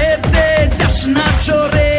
যেতে যাস না সরে।